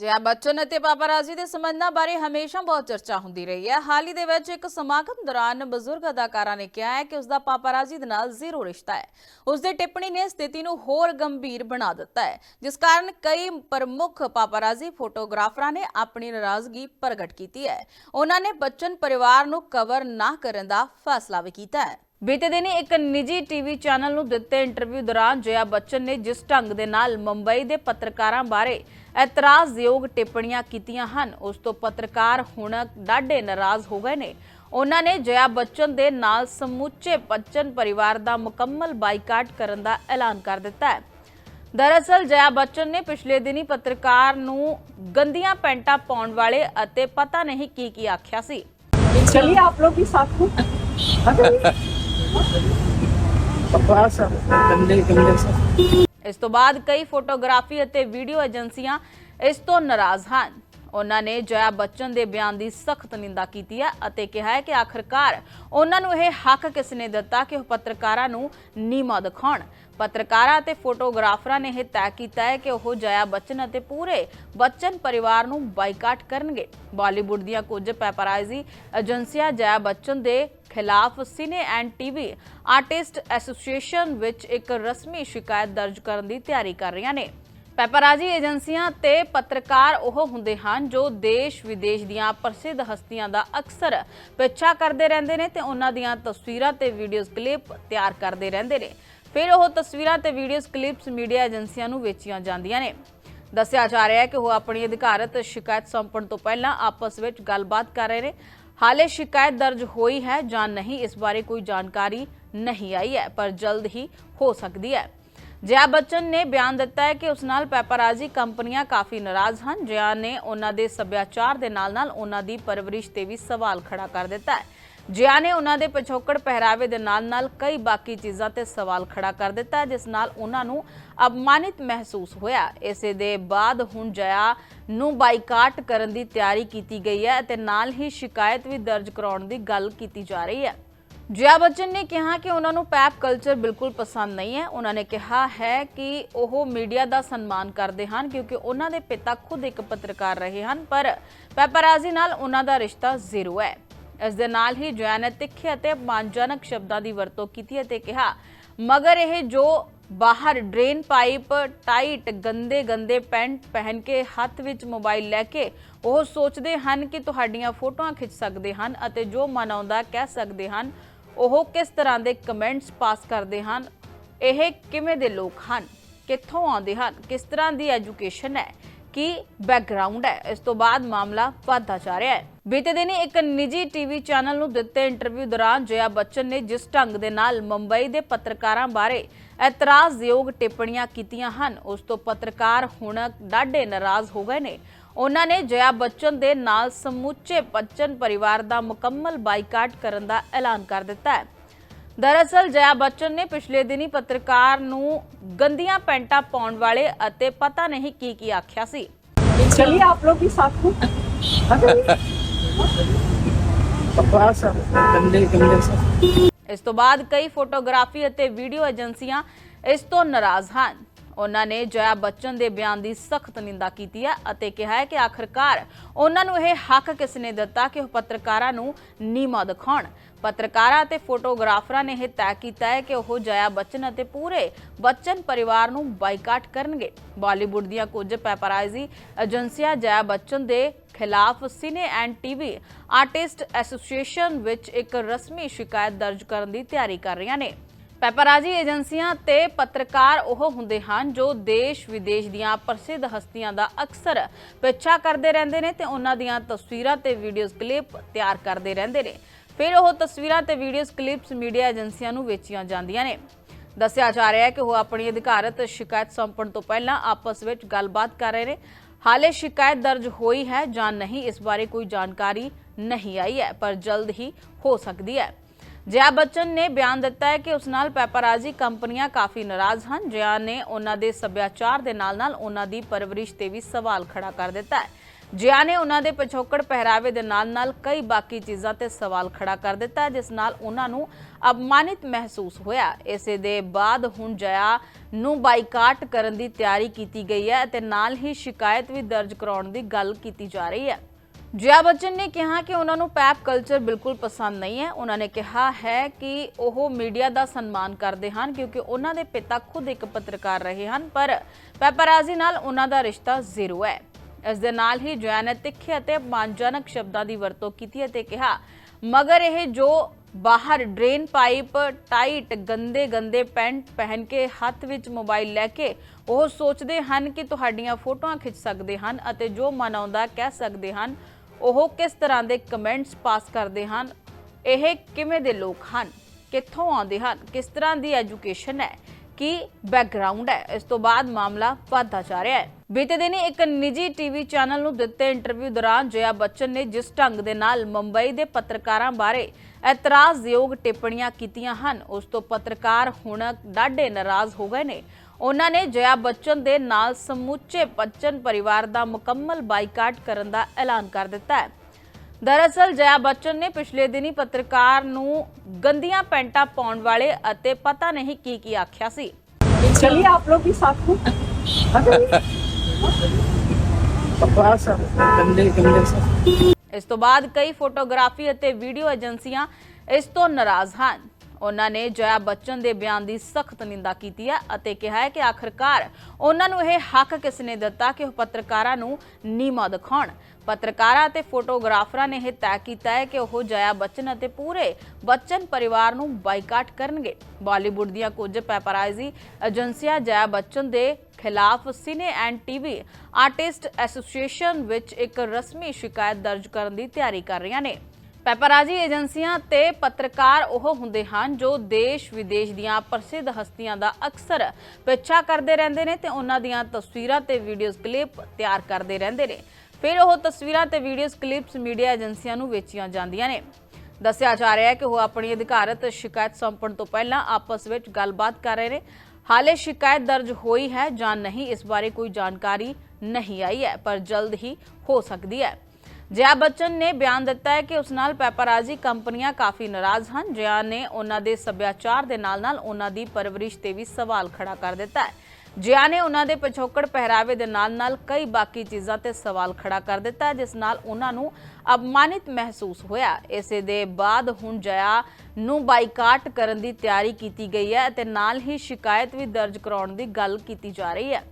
ਜया ਬੱਚਨ ਅਤੇ ਪਾਪਾਰਾਜ਼ੀ ਦੇ ਸੰਬੰਧਾਂ ਬਾਰੇ ਹਮੇਸ਼ਾ ਬਹੁਤ ਚਰਚਾ ਹੁੰਦੀ ਰਹੀ ਹੈ। ਹਾਲ ਹੀ ਦੇ ਵਿੱਚ ਇੱਕ ਸਮਾਗਮ ਦੌਰਾਨ ਬਜ਼ੁਰਗ ਅਦਾਕਾਰਾ ਨੇ ਕਿਹਾ ਹੈ ਕਿ ਉਸ ਦਾ ਪਾਪਾਰਾਜ਼ੀ ਦੇ ਨਾਲ ਜ਼ੀਰੋ ਰਿਸ਼ਤਾ ਹੈ। ਉਸ ਦੀ ਟਿੱਪਣੀ ਨੇ ਸਥਿਤੀ ਨੂੰ ਹੋਰ ਗੰਭੀਰ ਬਣਾ ਦਿੱਤਾ ਹੈ, ਜਿਸ ਕਾਰਨ ਕਈ ਪ੍ਰਮੁੱਖ ਪਾਪਾਰਾਜ਼ੀ ਫੋਟੋਗ੍ਰਾਫਰਾਂ ਨੇ ਆਪਣੀ ਨਾਰਾਜ਼ਗੀ ਪ੍ਰਗਟ ਕੀਤੀ ਹੈ। ਉਹਨਾਂ ਨੇ ਬੱਚਨ ਪਰਿਵਾਰ ਨੂੰ ਕਵਰ ਨਾ ਕਰਨ ਦਾ ਫੈਸਲਾ ਵੀ ਕੀਤਾ ਹੈ। ਬੀਤੇ ਦਿਨੀ ਇੱਕ ਨਿੱਜੀ ਟੀਵੀ ਚੈਨਲ ਨੂੰ ਦਿੱਤੇ ਇੰਟਰਵਿਊ ਦੌਰਾਨ ਜਯਾ ਬੱਚਨ ਨੇ ਜਿਸ ਢੰਗ ਦੇ ਨਾਲ ਮੁੰਬਈ ਦੇ ਪੱਤਰਕਾਰਾਂ ਬਾਰੇ ਇਤਰਾਜ਼ਯੋਗ ਟਿੱਪਣੀਆਂ ਕੀਤੀਆਂ ਹਨ। ਉਸ ਤੋਂ ਪੱਤਰਕਾਰ ਹੁਣ ਡਾਢੇ ਨਾਰਾਜ਼ ਹੋ ਗਏ ਨੇ। ਉਹਨਾਂ ਨੇ ਜਯਾ ਬੱਚਨ ਦੇ ਨਾਲ ਸਮੁੱਚੇ ਬੱਚਨ ਪਰਿਵਾਰ ਦਾ ਮੁਕੰਮਲ ਬਾਈਕਾਟ ਕਰਨ ਦਾ ਐਲਾਨ ਕਰ ਦਿੱਤਾ ਹੈ। ਦਰਅਸਲ ਜਯਾ ਬੱਚਨ ਨੇ ਪਿਛਲੇ ਦਿਨੀ ਪੱਤਰਕਾਰ ਨੂੰ ਗੰਦੀਆਂ ਪੈਂਟਾਂ ਪਾਉਣ ਵਾਲੇ ਅਤੇ ਪਤਾ ਨਹੀਂ ਕੀ ਕੀ ਆਖਿਆ ਸੀ। चलिए आप लोग भी साथ में बकवास है, गंदे गंदे सब ਇਸ ਤੋਂ ਬਾਅਦ ਕਈ ਫੋਟੋਗ੍ਰਾਫੀ ਅਤੇ ਵੀਡੀਓ ਏਜੰਸੀਆਂ ਇਸ ਤੋਂ ਨਾਰਾਜ਼ ਹਨ। ਉਹਨਾਂ ਨੇ ਜਇਆ ਬੱਚਨ ਦੇ ਬਿਆਨ ਦੀ ਸਖਤ ਨਿੰਦਾ ਕੀਤੀ ਹੈ ਅਤੇ ਕਿਹਾ ਹੈ ਕਿ ਆਖਰਕਾਰ ਉਹਨਾਂ ਨੂੰ ਇਹ ਹੱਕ ਕਿਸ ਨੇ ਦਿੱਤਾ ਕਿ ਉਹ ਪੱਤਰਕਾਰਾਂ ਨੂੰ ਨੀਮਾ ਦਿਖਾਉਣ। ਪੱਤਰਕਾਰਾਂ ਅਤੇ ਫੋਟੋਗ੍ਰਾਫਰਾਂ ਨੇ ਇਹ ਤੈਅ ਕੀਤਾ ਹੈ ਕਿ ਉਹ ਜਇਆ ਬੱਚਨ ਅਤੇ ਪੂਰੇ ਬੱਚਨ ਪਰਿਵਾਰ ਨੂੰ ਬਾਈਕਾਟ ਕਰਨਗੇ। ਬਾਲੀਵੁੱਡ ਦੀਆਂ ਕੁਝ ਪੈਪਰਾਈਜ਼ੀ ਏਜੰਸੀਆਂ ਜਇਆ ਬੱਚਨ ਦੇ ਖਿਲਾਫ cine and TV artist association ਵਿੱਚ ਇੱਕ ਰਸਮੀ ਸ਼ਿਕਾਇਤ ਦਰਜ ਕਰਨ ਦੀ ਤਿਆਰੀ ਕਰ ਰਹੀਆਂ ਨੇ। ਪੈਪਰਾਜੀ ਏਜੰਸੀਆਂ ਤੇ ਪੱਤਰਕਾਰ ਉਹ ਹੁੰਦੇ ਹਨ ਜੋ ਦੇਸ਼ ਵਿਦੇਸ਼ ਦੀਆਂ ਪ੍ਰਸਿੱਧ ਹਸਤੀਆਂ ਦਾ ਅਕਸਰ ਪਿੱਛਾ ਕਰਦੇ ਰਹਿੰਦੇ ਨੇ ਤੇ ਉਹਨਾਂ ਦੀਆਂ ਤਸਵੀਰਾਂ ਤੇ ਵੀਡੀਓਜ਼ ਕਲਿੱਪ ਤਿਆਰ ਕਰਦੇ ਰਹਿੰਦੇ ਨੇ। ਫਿਰ ਉਹ ਤਸਵੀਰਾਂ ਤੇ ਵੀਡੀਓਜ਼ ਕਲਿੱਪਸ ਮੀਡੀਆ ਏਜੰਸੀਆਂ ਨੂੰ ਵੇਚੀਆਂ ਜਾਂਦੀਆਂ ਨੇ। ਦੱਸਿਆ ਜਾ ਰਿਹਾ ਹੈ ਕਿ ਉਹ ਆਪਣੀ ਅਧਿਕਾਰਤ ਸ਼ਿਕਾਇਤ ਸੌਂਪਣ ਤੋਂ ਪਹਿਲਾਂ ਆਪਸ ਵਿੱਚ ਗੱਲਬਾਤ ਕਰ ਰਹੇ ਨੇ। ਹਾਲੇ ਸ਼ਿਕਾਇਤ ਦਰਜ ਹੋਈ ਹੈ ਜਾਂ ਨਹੀਂ ਇਸ ਬਾਰੇ ਕੋਈ ਜਾਣਕਾਰੀ ਨਹੀਂ ਆਈ ਹੈ, ਪਰ ਜਲਦ ਹੀ ਹੋ ਸਕਦੀ ਹੈ। ਜਯਾ ਬੱਚਨ ਨੇ ਬਿਆਨ ਦਿੱਤਾ ਹੈ ਕਿ ਉਸ ਨਾਲ ਪੈਪਰਾਜੀ ਕੰਪਨੀਆਂ ਕਾਫੀ ਨਾਰਾਜ਼ ਹਨ। ਜਯਾ ਨੇ ਉਹਨਾਂ ਦੇ ਸੱਭਿਆਚਾਰ ਦੇ ਨਾਲ-ਨਾਲ ਉਹਨਾਂ ਦੀ ਪਰਵਰਿਸ਼ ਤੇ ਵੀ ਸਵਾਲ ਖੜਾ ਕਰ ਦਿੱਤਾ ਹੈ। ਜਿਆ ਨੇ ਉਹਨਾਂ ਦੇ ਪਿਛੋਕੜ ਪਹਿਰਾਵੇ ਦੇ ਨਾਲ-ਨਾਲ ਕਈ ਬਾਕੀ ਚੀਜ਼ਾਂ ਤੇ ਸਵਾਲ ਖੜਾ ਕਰ ਦਿੱਤਾ ਜਿਸ ਨਾਲ ਉਹਨਾਂ ਨੂੰ ਅਪਮਾਨਿਤ ਮਹਿਸੂਸ ਹੋਇਆ। ਇਸੇ ਦੇ ਬਾਅਦ ਹੁਣ ਜਿਆ ਨੂੰ ਬਾਈਕਾਟ ਕਰਨ ਦੀ ਤਿਆਰੀ ਕੀਤੀ ਗਈ ਹੈ ਅਤੇ ਨਾਲ ਹੀ ਸ਼ਿਕਾਇਤ ਵੀ ਦਰਜ ਕਰਾਉਣ ਦੀ ਗੱਲ ਕੀਤੀ ਜਾ ਰਹੀ ਹੈ। ਜया ਬੱਚਨ ਨੇ ਕਿਹਾ ਕਿ ਉਹਨਾਂ ਨੂੰ ਪੈਪ ਕਲਚਰ ਬਿਲਕੁਲ ਪਸੰਦ ਨਹੀਂ ਹੈ। ਉਹਨਾਂ ਨੇ ਕਿਹਾ ਹੈ ਕਿ ਉਹ ਮੀਡੀਆ ਦਾ ਸਨਮਾਨ ਕਰਦੇ ਹਨ ਕਿਉਂਕਿ ਉਹਨਾਂ ਦੇ ਪਿਤਾ ਖੁਦ ਇੱਕ ਪੱਤਰਕਾਰ ਰਹੇ ਹਨ, ਪਰ ਪੈਪਰਾਜ਼ੀ ਨਾਲ ਉਹਨਾਂ ਦਾ ਰਿਸ਼ਤਾ ਜ਼ੀਰੋ ਹੈ। ਇਸ ਦੇ ਨਾਲ ਹੀ ਜया ਨੇ ਤਿੱਖੇ ਅਤੇ ਅਪਮਾਨਜਨਕ ਸ਼ਬਦਾਂ ਦੀ ਵਰਤੋਂ ਕੀਤੀ ਅਤੇ ਕਿਹਾ, ਮਗਰ ਇਹ ਜੋ ਬਾਹਰ ਡਰੇਨ ਪਾਈਪ, ਟਾਈਟ, ਗੰਦੇ ਗੰਦੇ ਪੈਂਟ ਪਹਿਨ ਕੇ ਹੱਥ ਵਿੱਚ ਮੋਬਾਈਲ ਲੈ ਕੇ ਉਹ ਸੋਚਦੇ ਹਨ ਕਿ ਤੁਹਾਡੀਆਂ ਫੋਟੋਆਂ ਖਿੱਚ ਸਕਦੇ ਹਨ ਅਤੇ ਜੋ ਮਨ ਆਉਂਦਾ ਕਹਿ ਸਕਦੇ ਹਨ ਉਹ ਕਿਸ ਤਰ੍ਹਾਂ ਦੇ ਕਮੈਂਟਸ ਪਾਸ ਕਰਦੇ ਹਨ? ਇਹ ਕਿਵੇਂ ਦੇ ਲੋਕ ਹਨ? ਕਿੱਥੋਂ ਆਉਂਦੇ ਹਨ? ਕਿਸ ਤਰ੍ਹਾਂ ਦੀ ਐਜੂਕੇਸ਼ਨ ਹੈ? ਕੀ ਬੈਕਗ੍ਰਾਉਂਡ ਹੈ? ਇਸ ਤੋਂ ਬਾਅਦ ਮਾਮਲਾ ਵਧਦਾ ਜਾ ਰਿਹਾ ਹੈ। ਬੀਤੇ ਦਿਨੀ ਇੱਕ ਨਿੱਜੀ ਟੀਵੀ ਚੈਨਲ ਨੂੰ ਦਿੱਤੇ ਇੰਟਰਵਿਊ ਦੌਰਾਨ ਜया ਬੱਚਨ ਨੇ ਜਿਸ ਢੰਗ ਦੇ ਨਾਲ ਮੁੰਬਈ ਦੇ ਪੱਤਰਕਾਰਾਂ ਬਾਰੇ ਇਤਰਾਜ਼ਯੋਗ ਟਿੱਪਣੀਆਂ ਕੀਤੀਆਂ ਹਨ, ਉਸ ਤੋਂ ਪੱਤਰਕਾਰ ਹੁਣ ਡਾਢੇ ਨਾਰਾਜ਼ ਹੋ ਗਏ ਨੇ। ਉਹਨਾਂ ਨੇ ਜਇਆ ਬੱਚਨ ਦੇ ਨਾਲ ਸਮੁੱਚੇ ਬੱਚਨ ਪਰਿਵਾਰ ਦਾ ਮੁਕੰਮਲ ਬਾਈਕਾਟ ਕਰਨ ਦਾ ਐਲਾਨ ਕਰ ਦਿੱਤਾ ਹੈ। ਦਰਅਸਲ ਜਇਆ ਬੱਚਨ ਨੇ ਪਿਛਲੇ ਦਿਨੀ ਪੱਤਰਕਾਰ ਨੂੰ ਗੰਦੀਆਂ ਪੈਂਟਾਂ ਪਾਉਣ ਵਾਲੇ ਅਤੇ ਪਤਾ ਨਹੀਂ ਕੀ ਕੀ ਆਖਿਆ ਸੀ। ਚਲਿਏ ਆਪ ਲੋਗ ਵੀ ਸਾਥ ਹੋ ਇਸ ਤੋਂ ਬਾਅਦ ਕਈ ਫੋਟੋਗ੍ਰਾਫੀ ਅਤੇ ਵੀਡੀਓ ਏਜੰਸੀਆਂ ਇਸ ਤੋਂ ਨਾਰਾਜ਼ ਹਨ। ਉਹਨਾਂ ਨੇ ਜਇਆ ਬੱਚਨ ਦੇ ਬਿਆਨ ਦੀ ਸਖਤ ਨਿੰਦਾ ਕੀਤੀ ਹੈ ਅਤੇ ਕਿਹਾ ਹੈ ਕਿ ਆਖਰਕਾਰ ਉਹਨਾਂ ਨੂੰ ਇਹ ਹੱਕ ਕਿਸ ਨੇ ਦਿੱਤਾ ਕਿ ਉਹ ਪੱਤਰਕਾਰਾਂ ਨੂੰ ਨੀਮਾ ਦਿਖਾਉਣ। ਪੱਤਰਕਾਰਾਂ ਅਤੇ ਫੋਟੋਗ੍ਰਾਫਰਾਂ ਨੇ ਇਹ ਤੈਅ ਕੀਤਾ ਹੈ ਕਿ ਉਹ ਜਇਆ ਬੱਚਨ ਅਤੇ ਪੂਰੇ ਬੱਚਨ ਪਰਿਵਾਰ ਨੂੰ ਬਾਈਕਾਟ ਕਰਨਗੇ। ਬਾਲੀਵੁੱਡ ਦੀਆਂ ਕੁਝ ਪੈਪਰਾਈਜ਼ੀ ਏਜੰਸੀਆਂ ਜਇਆ ਬੱਚਨ ਦੇ ਖਿਲਾਫ cine and TV artist association ਵਿੱਚ ਇੱਕ ਰਸਮੀ ਸ਼ਿਕਾਇਤ ਦਰਜ ਕਰਨ ਦੀ ਤਿਆਰੀ ਕਰ ਰਹੀਆਂ ਨੇ। ਪੈਪਰਾਜੀ ਏਜੰਸੀਆਂ ਤੇ ਪੱਤਰਕਾਰ ਉਹ ਹੁੰਦੇ ਹਨ ਜੋ ਦੇਸ਼ ਵਿਦੇਸ਼ ਦੀਆਂ ਪ੍ਰਸਿੱਧ ਹਸਤੀਆਂ ਦਾ ਅਕਸਰ ਪਿੱਛਾ ਕਰਦੇ ਰਹਿੰਦੇ ਨੇ ਤੇ ਉਹਨਾਂ ਦੀਆਂ ਤਸਵੀਰਾਂ ਤੇ ਵੀਡੀਓਜ਼ ਕਲਿੱਪ ਤਿਆਰ ਕਰਦੇ ਰਹਿੰਦੇ ਨੇ। ਫਿਰ ਉਹ ਤਸਵੀਰਾਂ ਤੇ ਵੀਡੀਓਜ਼ ਕਲਿੱਪਸ ਮੀਡੀਆ ਏਜੰਸੀਆਂ ਨੂੰ ਵੇਚੀਆਂ ਜਾਂਦੀਆਂ ਨੇ। ਦੱਸਿਆ ਜਾ ਰਿਹਾ ਹੈ ਕਿ ਉਹ ਆਪਣੀ ਅਧਿਕਾਰਤ ਸ਼ਿਕਾਇਤ ਸੌਂਪਣ ਤੋਂ ਪਹਿਲਾਂ ਆਪਸ ਵਿੱਚ ਗੱਲਬਾਤ ਕਰ ਰਹੇ ਨੇ। ਹਾਲੇ ਸ਼ਿਕਾਇਤ ਦਰਜ ਹੋਈ ਹੈ ਜਾਂ ਨਹੀਂ ਇਸ ਬਾਰੇ ਕੋਈ ਜਾਣਕਾਰੀ ਨਹੀਂ ਆਈ ਹੈ, ਪਰ ਜਲਦ ਹੀ ਹੋ ਸਕਦੀ ਹੈ। ਜਿਆ ਬੱਚਨ ਨੇ ਬਿਆਨ ਦਿੱਤਾ ਹੈ ਕਿ ਉਸ ਨਾਲ ਪੈਪਰਾਜੀ ਕੰਪਨੀਆਂ ਕਾਫੀ ਨਾਰਾਜ਼ ਹਨ। ਜਯਾ ਨੇ ਉਹਨਾਂ ਦੇ ਸੱਭਿਆਚਾਰ ਦੇ ਨਾਲ-ਨਾਲ ਉਹਨਾਂ ਦੀ ਪਰਵਰਿਸ਼ ਤੇ ਵੀ ਸਵਾਲ ਖੜਾ ਕਰ ਦਿੱਤਾ ਹੈ। ਜਿਆ ਨੇ ਉਹਨਾਂ ਦੇ ਪਿਛੋਕੜ ਪਹਿਰਾਵੇ ਦੇ ਨਾਲ-ਨਾਲ ਕਈ ਬਾਕੀ ਚੀਜ਼ਾਂ ਤੇ ਸਵਾਲ ਖੜਾ ਕਰ ਦਿੱਤਾ, ਜਿਸ ਨਾਲ ਉਹਨਾਂ ਨੂੰ ਅਪਮਾਨਿਤ ਮਹਿਸੂਸ ਹੋਇਆ। ਇਸੇ ਦੇ ਬਾਅਦ ਹੁਣ ਜਿਆ ਨੂੰ ਬਾਈਕਾਟ ਕਰਨ ਦੀ ਤਿਆਰੀ ਕੀਤੀ ਗਈ ਹੈ ਅਤੇ ਨਾਲ ਹੀ ਸ਼ਿਕਾਇਤ ਵੀ ਦਰਜ ਕਰਾਉਣ ਦੀ ਗੱਲ ਕੀਤੀ ਜਾ ਰਹੀ ਹੈ। ਜया ਬੱਚਨ ਨੇ ਕਿਹਾ ਕਿ ਉਹਨਾਂ ਨੂੰ ਪੈਪ ਕਲਚਰ ਬਿਲਕੁਲ ਪਸੰਦ ਨਹੀਂ ਹੈ। ਉਹਨਾਂ ਨੇ ਕਿਹਾ ਹੈ ਕਿ ਉਹ ਮੀਡੀਆ ਦਾ ਸਨਮਾਨ ਕਰਦੇ ਹਨ ਕਿਉਂਕਿ ਉਹਨਾਂ ਦੇ ਪਿਤਾ ਖੁਦ ਇੱਕ ਪੱਤਰਕਾਰ ਰਹੇ ਹਨ, ਪਰ ਪੈਪਰਾਜ਼ੀ ਨਾਲ ਉਹਨਾਂ ਦਾ ਰਿਸ਼ਤਾ ਜ਼ੀਰੋ ਹੈ। ਇਸ ਦੇ ਨਾਲ ਹੀ ਜया ਨੇ ਤਿੱਖੇ ਅਤੇ ਅਪਮਾਨਜਨਕ ਸ਼ਬਦਾਂ ਦੀ ਵਰਤੋਂ ਕੀਤੀ ਅਤੇ ਕਿਹਾ, ਮਗਰ ਇਹ ਜੋ ਬਾਹਰ ਡਰੇਨ ਪਾਈਪ, ਟਾਈਟ, ਗੰਦੇ ਗੰਦੇ ਪੈਂਟ ਪਹਿਨ ਕੇ ਹੱਥ ਵਿੱਚ ਮੋਬਾਈਲ ਲੈ ਕੇ ਉਹ ਸੋਚਦੇ ਹਨ ਕਿ ਤੁਹਾਡੀਆਂ ਫੋਟੋਆਂ ਖਿੱਚ ਸਕਦੇ ਹਨ ਅਤੇ ਜੋ ਮਨ ਆਉਂਦਾ ਕਹਿ ਸਕਦੇ ਹਨ ਉਹ ਕਿਸ ਤਰ੍ਹਾਂ ਦੇ ਕਮੈਂਟਸ ਪਾਸ ਕਰਦੇ ਹਨ? ਇਹ ਕਿਵੇਂ ਦੇ ਲੋਕ ਹਨ? ਕਿੱਥੋਂ ਆਉਂਦੇ ਹਨ? ਕਿਸ ਤਰ੍ਹਾਂ ਦੀ ਐਜੂਕੇਸ਼ਨ ਹੈ? ਕੀ ਬੈਕਗ੍ਰਾਉਂਡ ਹੈ? ਇਸ ਤੋਂ ਬਾਅਦ ਮਾਮਲਾ ਵਧਦਾ ਜਾ ਰਿਹਾ ਹੈ। ਬੀਤੇ ਦਿਨੀ ਇੱਕ ਨਿੱਜੀ ਟੀਵੀ ਚੈਨਲ ਨੂੰ ਦਿੱਤੇ ਇੰਟਰਵਿਊ ਦੌਰਾਨ ਜया ਬੱਚਨ ਨੇ ਜਿਸ ਢੰਗ ਦੇ ਨਾਲ ਮੁੰਬਈ ਦੇ ਪੱਤਰਕਾਰਾਂ ਬਾਰੇ ਇਤਰਾਜ਼ਯੋਗ ਟਿੱਪਣੀਆਂ ਕੀਤੀਆਂ ਹਨ, ਉਸ ਤੋਂ ਪੱਤਰਕਾਰ ਹੁਣ ਡਾਢੇ ਨਾਰਾਜ਼ ਹੋ ਗਏ ਨੇ। ਉਹਨਾਂ ਨੇ ਜਇਆ ਬੱਚਨ ਦੇ ਨਾਲ ਸਮੁੱਚੇ ਬੱਚਨ ਪਰਿਵਾਰ ਦਾ ਮੁਕੰਮਲ ਬਾਈਕਾਟ ਕਰਨ ਦਾ ਐਲਾਨ ਕਰ ਦਿੱਤਾ ਹੈ। ਦਰਅਸਲ ਜਇਆ ਬੱਚਨ ਨੇ ਪਿਛਲੇ ਦਿਨੀ ਪੱਤਰਕਾਰ ਨੂੰ ਗੰਦੀਆਂ ਪੈਂਟਾਂ ਪਾਉਣ ਵਾਲੇ ਅਤੇ ਪਤਾ ਨਹੀਂ ਕੀ ਕੀ ਆਖਿਆ ਸੀ। चलिए आप लोग भी साथ में ਇਸ ਤੋਂ ਬਾਅਦ ਕਈ ਫੋਟੋਗ੍ਰਾਫੀ ਅਤੇ ਵੀਡੀਓ ਏਜੰਸੀਆਂ ਇਸ ਤੋਂ ਨਾਰਾਜ਼ ਹਨ। ਉਹਨਾਂ ਨੇ ਜਇਆ ਬੱਚਨ ਦੇ ਬਿਆਨ ਦੀ ਸਖਤ ਨਿੰਦਾ ਕੀਤੀ ਹੈ ਅਤੇ ਕਿਹਾ ਹੈ ਕਿ ਆਖਰਕਾਰ ਉਹਨਾਂ ਨੂੰ ਇਹ ਹੱਕ ਕਿਸ ਨੇ ਦਿੱਤਾ ਕਿ ਉਹ ਪੱਤਰਕਾਰਾਂ ਨੂੰ ਨੀਮਾ ਦਿਖਾਉਣ। ਪੱਤਰਕਾਰਾਂ ਅਤੇ ਫੋਟੋਗ੍ਰਾਫਰਾਂ ਨੇ ਇਹ ਤੈਅ ਕੀਤਾ ਹੈ ਕਿ ਉਹ ਜਇਆ ਬੱਚਨ ਅਤੇ ਪੂਰੇ ਬੱਚਨ ਪਰਿਵਾਰ ਨੂੰ ਬਾਈਕਾਟ ਕਰਨਗੇ। ਬਾਲੀਵੁੱਡ ਦੀਆਂ ਕੁਝ ਪੈਪਰਾਈਜ਼ੀ ਏਜੰਸੀਆਂ ਜਇਆ ਬੱਚਨ ਦੇ ਖਿਲਾਫ cine and TV artist association ਵਿੱਚ ਇੱਕ ਰਸਮੀ ਸ਼ਿਕਾਇਤ ਦਰਜ ਕਰਨ ਦੀ ਤਿਆਰੀ ਕਰ ਰਹੀਆਂ ਨੇ। ਪੈਪਰਾਜ਼ੀ ਏਜੰਸੀਆਂ ਤੇ ਪੱਤਰਕਾਰ ਉਹ ਹੁੰਦੇ ਹਨ ਜੋ ਦੇਸ਼ ਵਿਦੇਸ਼ ਦੀਆਂ ਪ੍ਰਸਿੱਧ ਹਸਤੀਆਂ ਦਾ ਅਕਸਰ ਪਿੱਛਾ ਕਰਦੇ ਰਹਿੰਦੇ ਨੇ ਤੇ ਉਹਨਾਂ ਦੀਆਂ ਤਸਵੀਰਾਂ ਤੇ ਵੀਡੀਓਜ਼ ਕਲਿੱਪ ਤਿਆਰ ਕਰਦੇ ਰਹਿੰਦੇ ਨੇ। ਫਿਰ ਉਹ ਤਸਵੀਰਾਂ ਤੇ ਵੀਡੀਓਜ਼ ਕਲਿੱਪਸ ਮੀਡੀਆ ਏਜੰਸੀਆਂ ਨੂੰ ਵੇਚੀਆਂ ਜਾਂਦੀਆਂ ਨੇ। ਦੱਸਿਆ ਜਾ ਰਿਹਾ ਹੈ ਕਿ ਉਹ ਆਪਣੀ ਅਧਿਕਾਰਤ ਸ਼ਿਕਾਇਤ ਸੌਂਪਣ ਤੋਂ ਪਹਿਲਾਂ ਆਪਸ ਵਿੱਚ ਗੱਲਬਾਤ ਕਰ ਰਹੇ ਨੇ। ਹਾਲੇ ਸ਼ਿਕਾਇਤ ਦਰਜ ਹੋਈ ਹੈ ਜਾਂ ਨਹੀਂ ਇਸ ਬਾਰੇ ਕੋਈ ਜਾਣਕਾਰੀ ਨਹੀਂ ਆਈ ਹੈ, ਪਰ ਜਲਦ ਹੀ ਹੋ ਸਕਦੀ ਹੈ। ਜਿਆ ਬੱਚਨ ਨੇ ਬਿਆਨ ਦਿੱਤਾ ਹੈ ਕਿ ਉਸ ਨਾਲ ਪੈਪਰਾਜੀ ਕੰਪਨੀਆਂ ਕਾਫੀ ਨਾਰਾਜ਼ ਹਨ। ਜਿਆ ਨੇ ਉਹਨਾਂ ਦੇ ਸੱਭਿਆਚਾਰ ਦੇ ਨਾਲ-ਨਾਲ ਉਹਨਾਂ ਦੀ ਪਰਵਰਿਸ਼ ਤੇ ਵੀ ਸਵਾਲ ਖੜਾ ਕਰ ਦਿੱਤਾ ਹੈ। ਜਿਆ ਨੇ ਉਹਨਾਂ ਦੇ ਪਛੋਕੜ ਪਹਿਰਾਵੇ ਦੇ ਨਾਲ-ਨਾਲ ਕਈ ਬਾਕੀ ਚੀਜ਼ਾਂ ਤੇ ਸਵਾਲ ਖੜਾ ਕਰ ਦਿੱਤਾ ਜਿਸ ਨਾਲ ਉਹਨਾਂ ਨੂੰ ਅਪਮਾਨਿਤ ਮਹਿਸੂਸ ਹੋਇਆ। ਇਸੇ ਦੇ ਬਾਅਦ ਹੁਣ ਜਿਆ ਨੂੰ ਬਾਈਕਾਟ ਕਰਨ ਦੀ ਤਿਆਰੀ ਕੀਤੀ ਗਈ ਹੈ ਅਤੇ ਨਾਲ ਹੀ ਸ਼ਿਕਾਇਤ ਵੀ ਦਰਜ ਕਰਾਉਣ ਦੀ ਗੱਲ ਕੀਤੀ ਜਾ ਰਹੀ ਹੈ।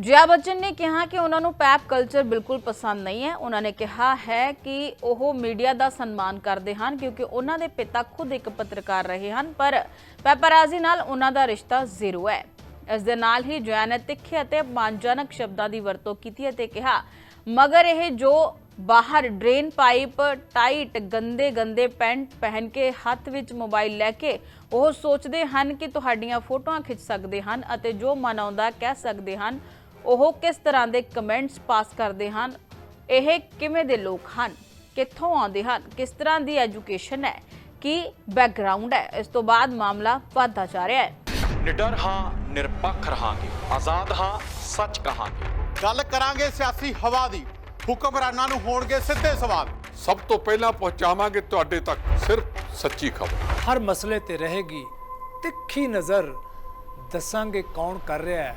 ਜया ਬੱਚਨ ਨੇ ਕਿਹਾ ਕਿ ਉਹਨਾਂ ਨੂੰ ਪੈਪ ਕਲਚਰ ਬਿਲਕੁਲ ਪਸੰਦ ਨਹੀਂ ਹੈ। ਉਹਨਾਂ ਨੇ ਕਿਹਾ ਹੈ ਕਿ ਉਹ ਮੀਡੀਆ ਦਾ ਸਨਮਾਨ ਕਰਦੇ ਹਨ ਕਿਉਂਕਿ ਉਹਨਾਂ ਦੇ ਪਿਤਾ ਖੁਦ ਇੱਕ ਪੱਤਰਕਾਰ ਰਹੇ ਹਨ, ਪਰ ਪੈਪਰਾਜ਼ੀ ਨਾਲ ਉਹਨਾਂ ਦਾ ਰਿਸ਼ਤਾ ਜ਼ੀਰੋ ਹੈ। ਇਸ ਦੇ ਨਾਲ ਹੀ ਜया ਨੇ ਤਿੱਖੇ ਅਤੇ ਅਪਮਾਨਜਨਕ ਸ਼ਬਦਾਂ ਦੀ ਵਰਤੋਂ ਕੀਤੀ ਅਤੇ ਕਿਹਾ, ਮਗਰ ਇਹ ਜੋ ਬਾਹਰ ਡਰੇਨ ਪਾਈਪ, ਟਾਈਟ, ਗੰਦੇ ਗੰਦੇ ਪੈਂਟ ਪਹਿਨ ਕੇ ਹੱਥ ਵਿੱਚ ਮੋਬਾਈਲ ਲੈ ਕੇ ਉਹ ਸੋਚਦੇ ਹਨ ਕਿ ਤੁਹਾਡੀਆਂ ਫੋਟੋਆਂ ਖਿੱਚ ਸਕਦੇ ਹਨ ਅਤੇ ਜੋ ਮਨ ਆਉਂਦਾ ਕਹਿ ਸਕਦੇ ਹਨ ਉਹ ਕਿਸ ਤਰ੍ਹਾਂ ਦੇ ਕਮੈਂਟਸ ਪਾਸ ਕਰਦੇ ਹਨ? ਇਹ ਕਿਵੇਂ ਦੇ ਲੋਕ ਹਨ? ਕਿੱਥੋਂ ਆਉਂਦੇ ਹਨ? ਕਿਸ ਤਰ੍ਹਾਂ ਦੀ ਐਜੂਕੇਸ਼ਨ ਹੈ? ਕੀ ਬੈਕਗ੍ਰਾਉਂਡ ਹੈ? ਇਸ ਤੋਂ ਬਾਅਦ ਮਾਮਲਾ ਵਧਦਾ ਜਾ ਰਿਹਾ ਹੈ। ਨਿਡਰ ਹਾਂ ਨਿਰਪੱਖ ਰਹਾਂਗੇ। ਆਜ਼ਾਦ ਹਾਂ ਸੱਚ ਕਹਾਂਗੇ। ਗੱਲ ਕਰਾਂਗੇ ਸਿਆਸੀ ਹਵਾ ਦੀ। ਹੁਕਮਰਾਨਾਂ ਨੂੰ ਹੋਣਗੇ ਸਿੱਧੇ ਸਵਾਲ। ਸਭ ਤੋਂ ਪਹਿਲਾਂ ਪਹੁੰਚਾਵਾਂਗੇ ਤੁਹਾਡੇ ਤੱਕ। ਸਿਰਫ ਸੱਚੀ ਖਬਰ। ਹਰ ਮਸਲੇ ਤੇ ਰਹੇਗੀ ਤਿੱਖੀ ਨਜ਼ਰ। ਦੱਸਾਂਗੇ ਕੌਣ ਕਰ ਰਿਹਾ ਹੈ।